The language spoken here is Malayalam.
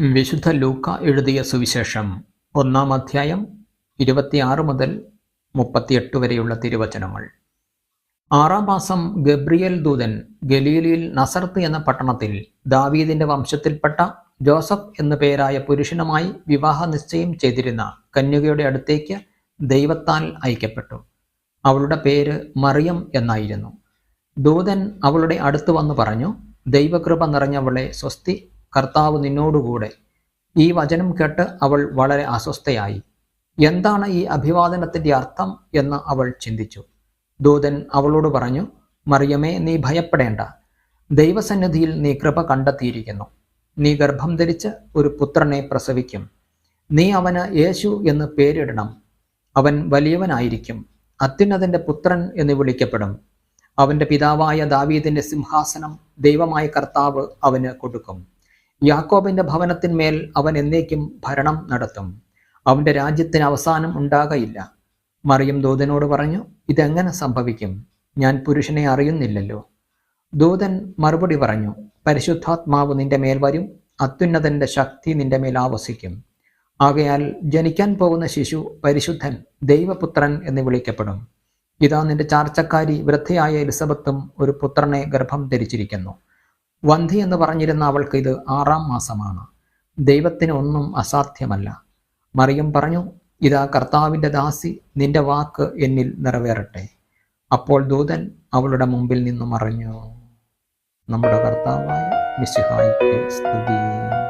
വിശുദ്ധ ലൂക്ക എഴുതിയ സുവിശേഷം ഒന്നാം അധ്യായം ഇരുപത്തിയാറ് മുതൽ മുപ്പത്തിയെട്ട് വരെയുള്ള തിരുവചനങ്ങൾ. ആറാം മാസം ഗബ്രിയേൽ ദൂതൻ ഗലീലിയിൽ നസർത്ത് എന്ന പട്ടണത്തിൽ ദാവീദിന്റെ വംശത്തിൽപ്പെട്ട ജോസഫ് എന്നു പേരായ പുരുഷനുമായി വിവാഹ നിശ്ചയം ചെയ്തിരുന്ന കന്യകയുടെ അടുത്തേക്ക് ദൈവത്താൽ അയക്കപ്പെട്ടു. അവളുടെ പേര് മറിയം എന്നായിരുന്നു. ദൂതൻ അവളുടെ അടുത്ത് വന്നു പറഞ്ഞു ദൈവകൃപ നിറഞ്ഞവളെ സ്വസ്തി കർത്താവ് നിന്നോടുകൂടെ. ഈ വചനം കേട്ട് അവൾ വളരെ അസ്വസ്ഥയായി. എന്താണ് ഈ അഭിവാദനത്തിന്റെ അർത്ഥം എന്ന് അവൾ ചിന്തിച്ചു. ദൂതൻ അവളോട് പറഞ്ഞു മറിയമേ നീ ഭയപ്പെടേണ്ട. ദൈവസന്നിധിയിൽ നീ കൃപ കണ്ടെത്തിയിരിക്കുന്നു. നീ ഗർഭം ധരിച്ച് ഒരു പുത്രനെ പ്രസവിക്കും. നീ അവന് യേശു എന്ന് പേരിടണം. അവൻ വലിയവനായിരിക്കും. അത്യുന്നതന്റെ പുത്രൻ എന്ന് വിളിക്കപ്പെടും. അവന്റെ പിതാവായ ദാവീദിന്റെ സിംഹാസനം ദൈവമായ കർത്താവ് അവന് കൊടുക്കും. യാക്കോബിന്റെ ഭവനത്തിന്മേൽ അവൻ എന്നേക്കും ഭരണം നടത്തും. അവന്റെ രാജ്യത്തിന് അവസാനം ഉണ്ടാകയില്ല. മറിയം ദൂതനോട് പറഞ്ഞു ഇതെങ്ങനെ സംഭവിക്കും? ഞാൻ പുരുഷനെ അറിയുന്നില്ലല്ലോ. ദൂതൻ മറുപടി പറഞ്ഞു പരിശുദ്ധാത്മാവ് നിന്റെ മേൽ വരും അത്യുന്നതന്റെ ശക്തി നിന്റെ മേൽ ആവസിക്കും. ആകയാൽ ജനിക്കാൻ പോകുന്ന ശിശു പരിശുദ്ധൻ ദൈവപുത്രൻ എന്ന് വിളിക്കപ്പെടും. ഇതാ നിന്റെ ചാർച്ചക്കാരി വൃദ്ധയായ എലിസബത്തും ഒരു പുത്രനെ ഗർഭം ധരിച്ചിരിക്കുന്നു. വന്ധി എന്ന് പറഞ്ഞിരുന്ന അവൾക്ക് ഇത് ആറാം മാസമാണ്. ദൈവത്തിന് ഒന്നും അസാധ്യമല്ല. മറിയം പറഞ്ഞു ഇതാ കർത്താവിന്റെ ദാസി നിന്റെ വാക്ക് എന്നിൽ നിറവേറട്ടെ. അപ്പോൾ ദൂതൻ അവളുടെ മുമ്പിൽ നിന്നും മറഞ്ഞു നമ്മുടെ കർത്താവായ മിശിഹായിക്ക് സ്തുതി.